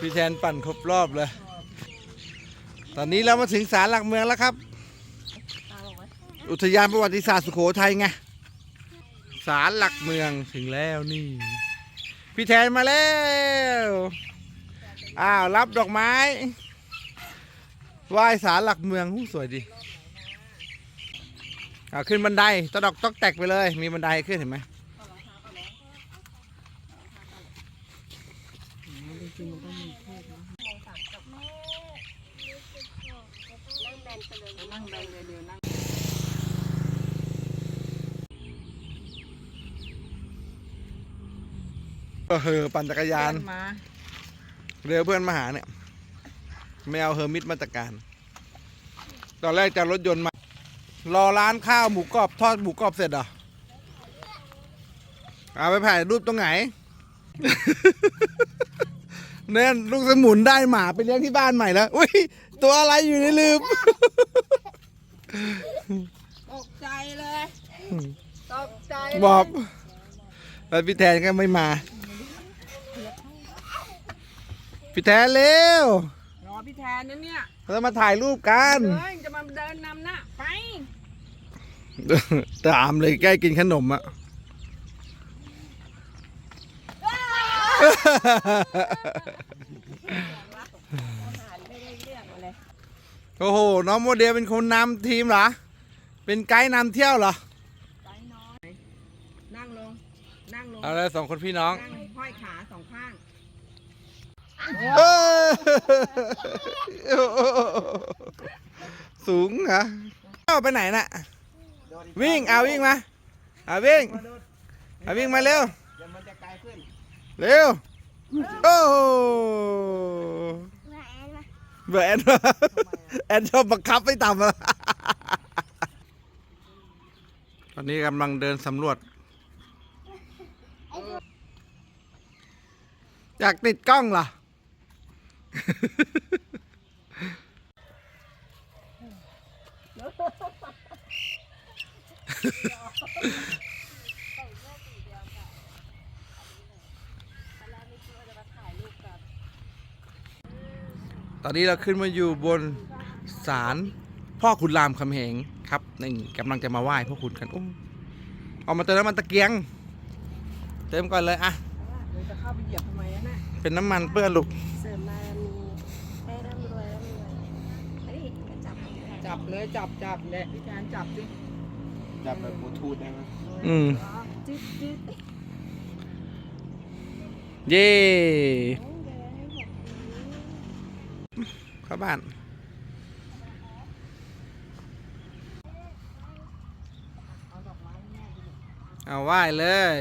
พี่แทนปั่นครบรอบเลย ตอนนี้เรามาถึงศาลหลักเมืองแล้วครับ อุทยานประวัติศาสตร์สุโขทัยไงศาลหลักเมืองถึงแล้วนี่ พี่แทนมาแล้วอ้าวรับดอกไม้ไหว้ศาลหลักเมืองสวยดีเอาขึ้นบันไดตะดอกตอกแตกไปเลย มีบันไดขึ้นเห็นไหม นั่งแบนเลยเดี๋ยวนั่งเออเฮอปั่นจักรยาน มาเรือเพื่อนมาหาเนี่ย ไม่เอาเฮอร์มิดมาจัดการ ตอนแรกจะรถยนต์มา รอร้านข้าวหมูกรอบทอดหมูกรอบเสร็จเหรอเอาไปถ่ายรูปตรงไหน เนี่ยลูกสมุนได้หมาไปเลี้ยงที่บ้านใหม่แล้ว อุ้ยตัวอะไรอยู่ในลืม ตกใจเลย ตกใจบอบแล้วพี่แทนก็ไม่มา พี่แทนเร็วรอพี่แทนนะเนี่ยเรามาถ่ายรูปกัน เฮ้ยจะมาเดินนำหน้าไป ตามเลยใกล้กินขนมอะ ไม่ได้เรียกมาเลย โอ้โห น้องโมเดลเป็นคนนำทีมเหรอ เป็นไกด์นำเที่ยวเหรอใจน้อยนั่งลง นั่งลง เอาเลยสองคนพี่น้องนั่งห้อยขาสองข้าง เออสูงเหรอเอาไปไหนน่ะ วิ่งเอาวิ่งมาเอาวิ่งเอาวิ่งมาเร็ว เดี๋ยวมันจะไกลขึ้น เร็ว โอ้โหเบอร์แอนวะแอนชอบบังคับให้ต่ำอะตอนนี้กำลังเดินสำรวจ อยากติดกล้องเหรอ ตอนนี้เราขึ้นมาอยู่บนศาลพ่อขุนรามคำแหงครับนี่กำลังจะมาไหว้พ่อขุนกันอุ้มเอามาเติมน้ำมันตะเกียง เติมก่อนเลยอะเดี๋ยวจะเข้าไปเหยียบทำไมอะน่ะเป็นน้ำมันเปื้อนลูกเสริมบารมีให้ร่ำรวยร่ำรวยเฮ้ยมาจับจับเลยจับจับเนี่ยพี่แทนจับสิจับแบบบลูทูธได้ไหมอืม จึ๊ดจึ๊ดเย่ โอ้ยเดี๋ยวให้หก เข้าบ้าน เอาไหว้เลย